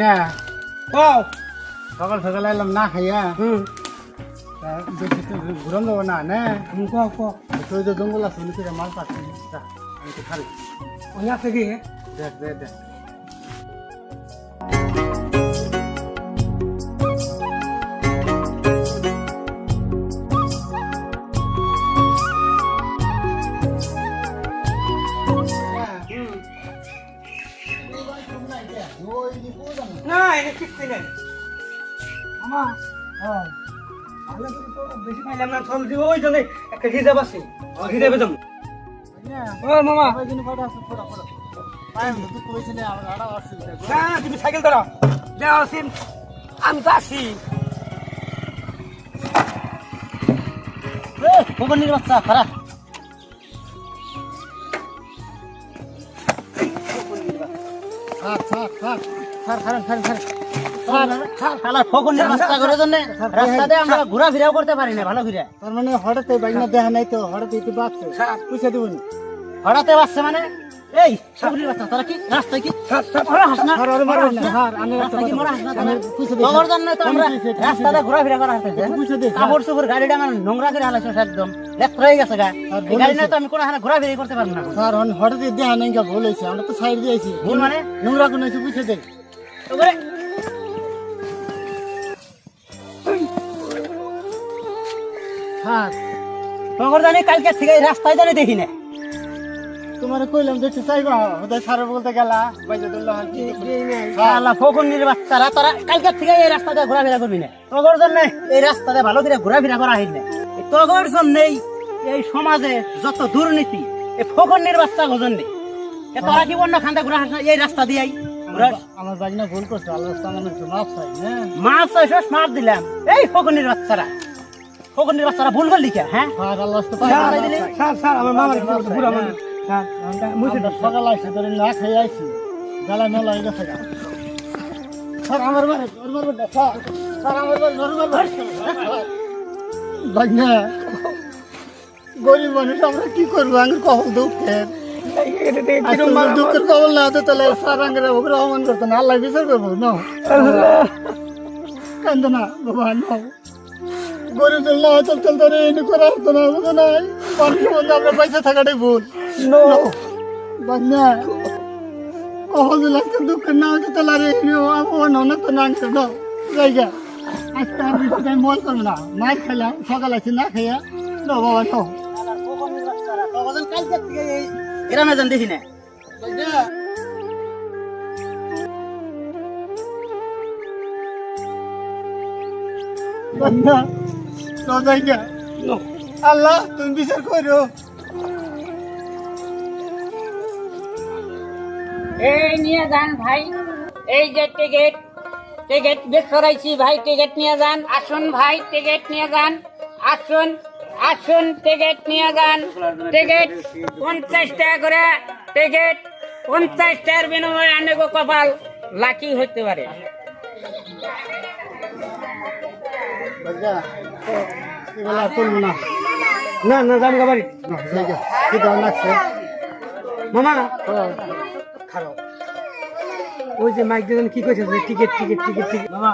না। কও সকাল সকাল এলাম না খাইয়া। হুম। তা তো ঘুরন যাব না না। হুম কও কও তো ওই যে জঙ্গল আছে উনি থেকে মাল পাচ্ছি আমি তো খালি ওই আছে কি? দেখ দেখ দেখ। নেই আমা হ্যাঁ আমরা তো বেশি পাইলাম না চল দিব ওই জন্য একটা হিসাব আছে। ওই হিসাবে যাব। ও মামা। না তুমি সাইকেল ধরো। আমি তো আসি। ভবনির বাচ্চা খারাপ ঘোরাফেরাও করতে পারি না ভালো করে। তার মানে হঠাৎ বাইক না দেখা নাই তো হঠাৎ একটু পয়সা হঠাৎ মানে এই সবরির বাচ্চা তোরা কি রাস্তায় কি? ওরা হাস না আর ওরে মারবেন না। হার আমি রাস্তায় কি মোরা হাস না আমি পয়সা দিই তোর জন্য তো আমরা রাস্তাতে ঘোরাফেরা করা কাপড় চোপড় গাড়িটা আমার নোংরা করে হালাইছো একদম। লেত্র হয়ে গেছে গা। গাড়ি না তো আমি কোনো হানা ঘোরাফেরি করতে পারব না। স্যার হঠাৎ দেখা নাই গা ভুল হয়েছে আমরা তো সাইড দিয়েছি। ভুল মানে? নোংরা কোন হয়েছে দেয় তো করে তখন জানি কালকে থেকে এই রাস্তায় জানি দেখি না। তোমার কইলাম দেখতে চাইবা ওদের স্যার বলতে গেলা আল্লাহ ফকুন্নির বাচ্চারা তোরা কালকে থেকে এই রাস্তাতে ঘোরাফেরা করবি না। তোর জন্য এই রাস্তাতে ভালো করে ঘোরাফেরা করা হয় না। এই তোর জন্যই এই সমাজে যত দুর্নীতি এই ফকুন্নির বাচ্চা গজন নেই এ তোরা কি অন্য খান্দা ঘোরা এই রাস্তা দিয়াই ঘোরা- আমার বাজনা ভুল করছে আল্লাহ মাফ চাই হ্যাঁ। মাছ দিলাম। এই ফকুন্নির বাচ্চারা। ফকুন্নির বাচ্চারা ভুল করলি কে? হ্যাঁ? স্যার তো স্যার? স্যার আমার মামার বুড়া মানুষ স্যার সকাল আসছে ধরে না খাই আইছি। জ্বালা মেলা হয়ে গেছে স্যার আমার বাড়ি ওর মারবেন স্যার স্যার আমার বাড়ি ওর মারবেন বাজনা গরিব মানুষ আমরা কি করব? আঙ্গুর কখন দুঃখের? দুঃখের কবল না হতো তাহলে স্যার আঙ্গুর অপমান করতো না আল্লাহ বিচার করব না কান্দ না বাবা না গরিব না চল চল ধরে এনে করা হতো না বুঝো না মানুষের মধ্যে আমরা পয়সা থাকাটাই ভুল। বাজনা কখন আজকে দুঃখের না হতো তাহলে আরে অপমান হলো তো না আঙ্গুর না জায়গা। আজকে আর বেশি টাইম মল করব না। মাছ খেলাম সকাল আছে না খাইয়া নো বাবা নো ফকুন্নির বাচ্চারা তোর কালকে থেকে এই গ্রামে যান দেখি না নো। আল্লাহ তুমি বিচার করো। এই নিয়ে যান ভাই। এই যে টিকিট টিকিট বেশ করাইছি ভাই টিকিট নিয়ে যান। আসুন ভাই টিকিট নিয়ে যান। আসুন আসুন টিকিট নিয়ে যান। টিকিট পঞ্চাশ টাকা করে টিকিট পঞ্চাশ টাকার বিনিময়ে অনেক কপাল। লাকি হতে পারে। এগুলা করব না। না লাগছে? মামা খারাপ। ওই যে মাইক কি কইছে টিকিট টিকিট টিকিট টিকিট মামা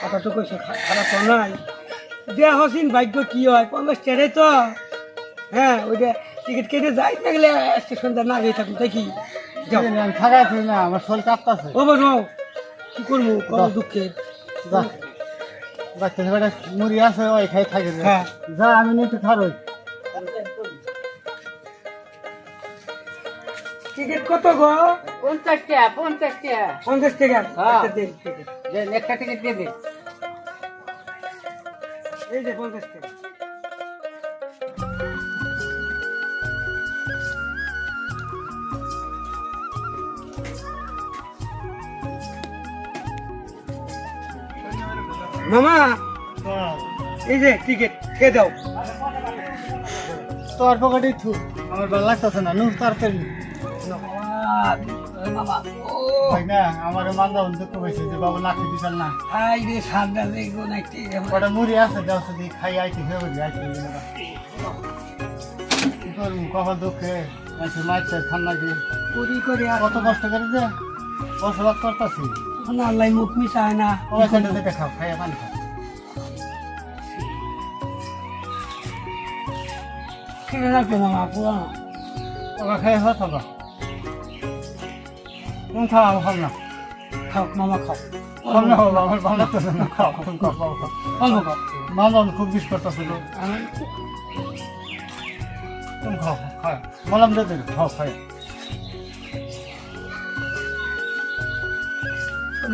কথা তো কইছে খারাপ তো নাই। দেয়া হসিন ভাগ্য কি হয়? পঞ্চাশ টাকাই তো। হ্যাঁ ওইটা টিকিট কেটে যাই না গেলে স্টেশন না গিয়ে থাকুন তাই কি? যাও। আমি না আমার শরীর কাঁপতাছে। ও বাবু কি করব? কত দুঃখের যা বাচ্চা বেটা মুড়ি আছে ওই খাই থাকে হ্যাঁ। যা আমি নিতে খারই টিকিট কত গো? পঞ্চাশ টাকা পঞ্চাশ টাকা। পঞ্চাশ টাকা? হ্যাঁ। আচ্ছা, একটা টিকিট দিয়ে দিন এই যে পঞ্চাশ টাকা। মামা এই যে টিকিট কে দাও। তোর পকেটে থু আমার ভালো লাগতেছে না নু না আমার মান্দা দুঃখ হয়েছে যে বাবু লাখি দিছাল না। হাই রে সাবধানে গো নাকি কটা মুড়ি আছে যাও যদি খাই আইতে হয়ে বলি আইতে কি করব কখন দুঃখে আইসে মাছ খান নাকি। কত কষ্ট করে যে বসবাস করতেছি। আল্লাহ মুখ মিশায় না। ওই সাইডে যেতে খাও খাইয়া পানি না কেন মামা পুরো ওরা খাইয়া খাওয়া থাকো তুমি খাও আমি খাও না। খাও মামা খাও। খাও না বাবা আমার ভালো লাগতেছে না। খাও খাও খাও খাও অল্প খাও। মামা খুব বিষ করতেছে গো। আমি- তুমি খাও খাও মলাম দেবে খাও খাই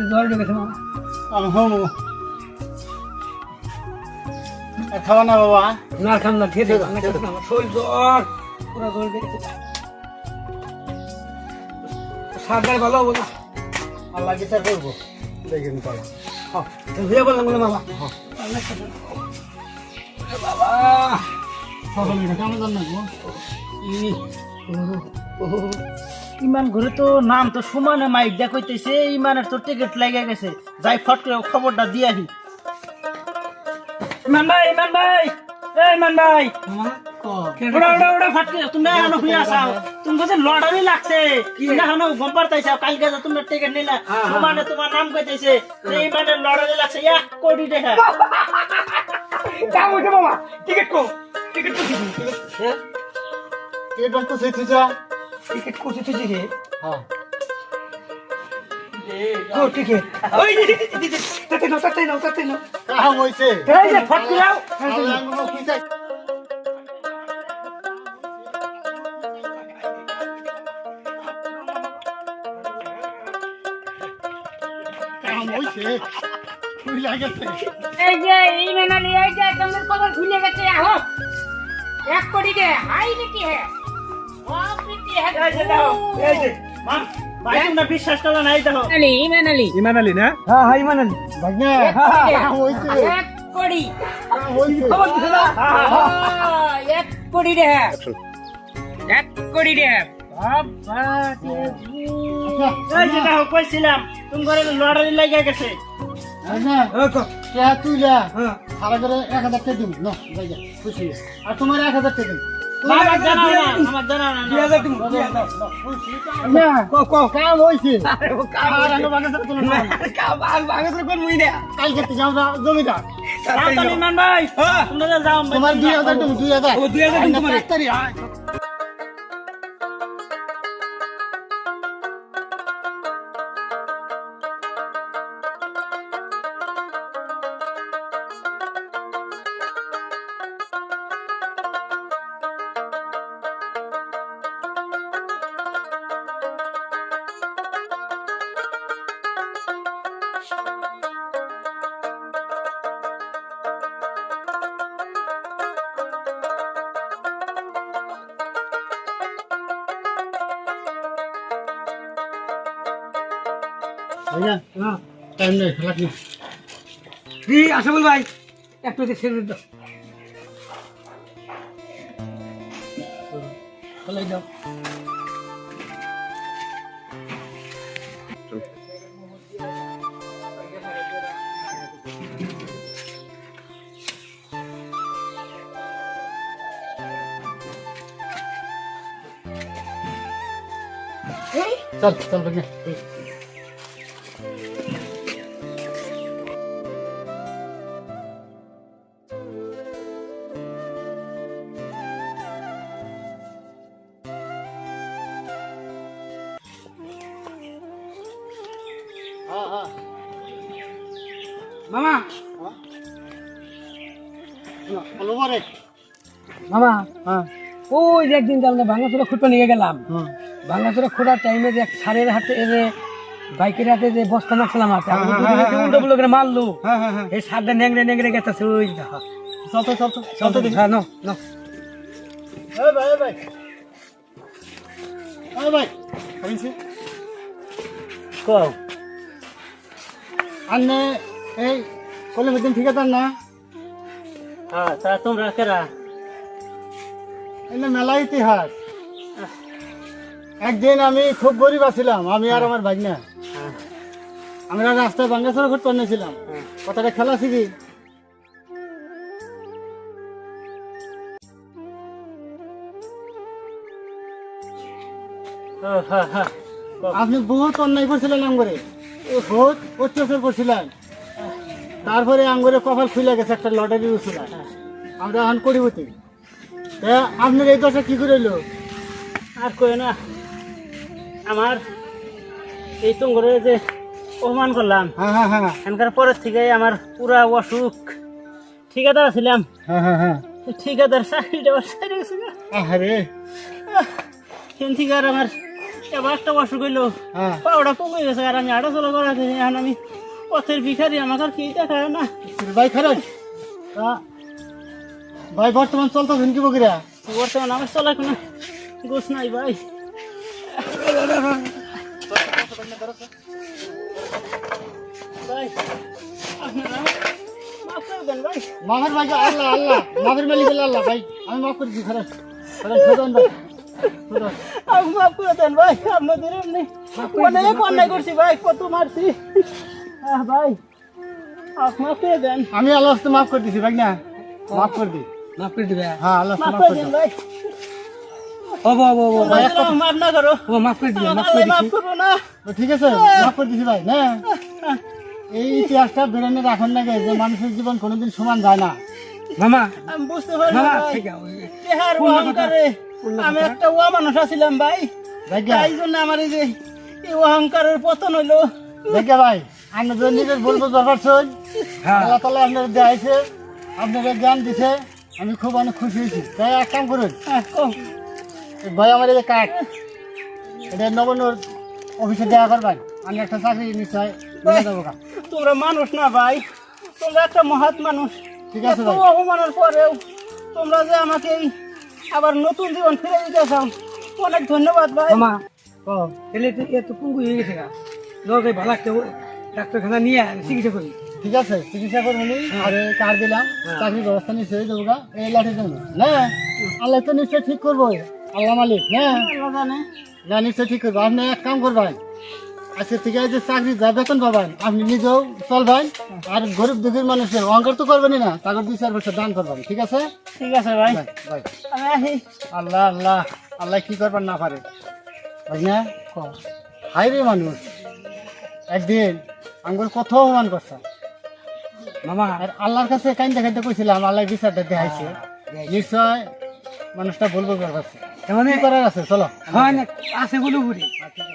জ্বর ঢুকেছে মামা হম খাওয়া না বাবা। না খাম না খেয়ে দেবো না খেতে না আমার শরীর জ্বর। পুরো জ্বর দেখেছে সারদার ভালো হব না? করব। দেখিনি হ্যাঁ বললাম বলে মামা। এ বাবা সকলে কেমন জান না ই, ও, ও, ইমান ঘুরে তো নাম তো সমানে মাইক দেখ হইতেছে ইমানের তো টিকিট লেগে গেছে। যাই ফট করে খবরটা দিয়ে আহি। ইমান ভাই ইমান ভাই এ ইমান ভাই। মামা কেন ওটা ওটা ওটা ফট করে তুমি এখনও শুয়ে আসাও তুমি কাছে লটারি লাগছে তুমি কালকে যে টিকিট নিলা হ্যাঁ, হ্যাঁ। সমানে তোমার নাম কইতেছে যে ইমানের লটারি লাগছে এক কোটি টাকা। কাম হইছে মামা টিকিট কো টিকিট কো। কে ডাক্তার সেই থিজা টিকিট কো তুই রে? হ্যাঁ। কো টিকিট ওই দি দি দি তাতে নাও তাতে নাও তাতে নাও। কাম হইছে। এই যে ফট তুই লাগেছে এই যে এই মেনালি এই যে তোমার খবর ভুলে গেছে আহো। এক কোটি হাই রেটি হে? বিশ্বাস করো না এই দেখো। মেনালি মেনালি ইমান আলী না হ্যাঁ হ্যাঁ ইমান আলী কোটি এক কোটি না এক কোটি দে এক কোটি দে এই যে দেখো কইছিলাম তুমি ঘরে গেছে। কে তুই যা হ্যাঁ। সারা করে এক হাজার টাকা দিন না আর তোমার এক হাজার টাকা জমিদার হ্যাঁ। তোমার দুই হাজার দুই হাজার। দুই হাজার টাইম নেই খেলা কি দি আশাবুল ভাই? একটু দিয়ে ছেড়ে দাও ফলাই দাও চল চল ভাগ্নে মামা। হ্যালো বরে মামা হ্যাঁ ওই যে একদিন আমরা ভাঙাচোরা খুঁটতে নিয়ে গেলাম। ভাঙাচোরা খোঁড়ার টাইমে যে এক সারের হাতে যে বাইকের হাতে যে বস্তা মারছিলাম হাতে উল্টো পুল্টো করে মারলো হ্যাঁ হ্যাঁ হ্যাঁ। এই সারটা নেংড়ে নেংড়ে গেছে ওই চল তো চল তো চল তো হ্যাঁ নো নো ভাই ভাই। ভাই। কইছি কও আন্নে এই কলেজ দিন ঠিকাদার না? হ্যাঁ তা তোমরা কেরা? এনে মেলা ইতিহাস। একদিন আমি খুব গরিব আছিলাম আমি আর আমার ভাগ্না। হ্যাঁ। আমরা রাস্তায় বাঙ্গাসরা ঘুরতে নিয়েছিলাম হ্যাঁ। কথাটা খেলা শিখি। হ্যাঁ হ্যাঁ আপনি বহুত অন্যায় করছিলেন আঙ্গরে বহুত অত্যাচার করছিলেন তারপরে আঙ্গরে কপাল খুলে গেছে একটা লটারি উঠছিল আমরা এখন করিবতি তা আপনার এই দশা কি করে এলো আর কই না আমার এই তুঙ্গরে যে অপমান করলাম হ্যাঁ হ্যাঁ হ্যাঁ। এখানকার পরের থেকে আমার পুরা অসুখ। ঠিকাদার ছিলাম। হ্যাঁ হ্যাঁ হ্যাঁ। ঠিকাদার চাকরিটা থেকে আর আমার এবার একটা অসুখ হইল হ্যাঁ। পাওড়া কমে গেছে আর আমি আড়া চলা করা এখন আমি পথের ভিখারি আমাকে আর কি দেখায় না। ভাই খারাপ? ভাই বর্তমান চলতেছেন কি বকিরা? বর্তমান আমার চলা কোনো গোছ নাই ভাই। ভাই আপনারা মাফের ভাই আল্লাহ আল্লাহ মাফের মালিক আল্লাহ ভাই আমি মাফ করে দিচ্ছি খারাপ। খারাপ ভাই আমি মাফ করে দেন ভাই আপনাদের এমনি অনেক অন্যায় করছি ভাই কত মারছি। ভাই আপ মাফ করে দেন। আমি আল্লাহ হাস্তে মাফ করে দিছি ভাই না? মাফ করে দি মাফ করে দিবে হ্যাঁ আল্লাহ মাফ করে দেন ভাই। হব হব হব ভাই এরকম মাফ না করো। ও মাফ করে দিবে মাফ আল্লাহ করে মাফ দিছি। করব না। ঠিক আছে মাফ করে দিছি ভাই না? এই ইতিহাসটা বেরোনে রাখুন না যে মানুষের জীবন কোনোদিন সমান যায় না। মামা আমি বুঝতে পারি আমি একটা ওয়া মানুষ আছিলাম ভাই। তাই জন্য আমার এই যে এই অহংকারের পতন হইল। ভাগ্যা ভাই আপনি যদি নিজের বলব দরকার চল হ্যাঁ। আল্লাহ তালা আপনার দেখাইছে আপনাকে জ্ঞান দিছে আমি খুব অনেক খুশি হয়েছি। তাই এক কাম করুন। হ্যাঁ, ভাই আমার এই যে কাঠ এটা নবনুর অফিসে দেওয়া করবেন। আমি একটা চাকরি নিশ্চয় তোমরা মানুষ না ভাই তোমরা একটা মহৎ মানুষ। ঠিক আছে অপমানের পরেও তোমরা যে আমাকে এই আবার নতুন জীবন ফিরে দিতে অনেক ধন্যবাদ ভাই। মামা ও, এলে তো এত পুঙ্গু হয়ে গেছে লোকে ভালো একটা ডাক্তারখানা নিয়ে চিকিৎসা করি। ঠিক আছে চিকিৎসা করব নি আর কার্ড দিলাম চাকরির ব্যবস্থা নিশ্চয়ই দেবো গা। এই লাঠি দেবো না আল্লাহ তো নিশ্চয় ঠিক করব। আল্লাহ মালিক হ্যাঁ আল্লাহ জানে। না নিশ্চয় ঠিক করব। আপনি এক কাম করবেন। আজকে থেকে এই যে চাকরি যা বেতন পাবেন আপনি নিজেও চলবেন আর গরিব দুঃখীর মানুষের অহংকার তো করবেন না তাকে দুই চার বছর দান করবেন ঠিক আছে? ঠিক আছে ভাই। ভাই, ভাই আল্লাহ আল্লাহ আল্লাহ কি করবার না পারে। না? হাই রে মানুষ একদিন আঙ্গুর কত অপমান করছে। মামা আর আল্লাহর কাছে কাইন দেখাইতে কইছিলাম আল্লাহ বিচারটা দেখাইছে। নিশ্চয় মানুষটা বলব পারছে। তার মানে কি করার আছে? চলো। হয় আছে বলে বুড়ি ঠিক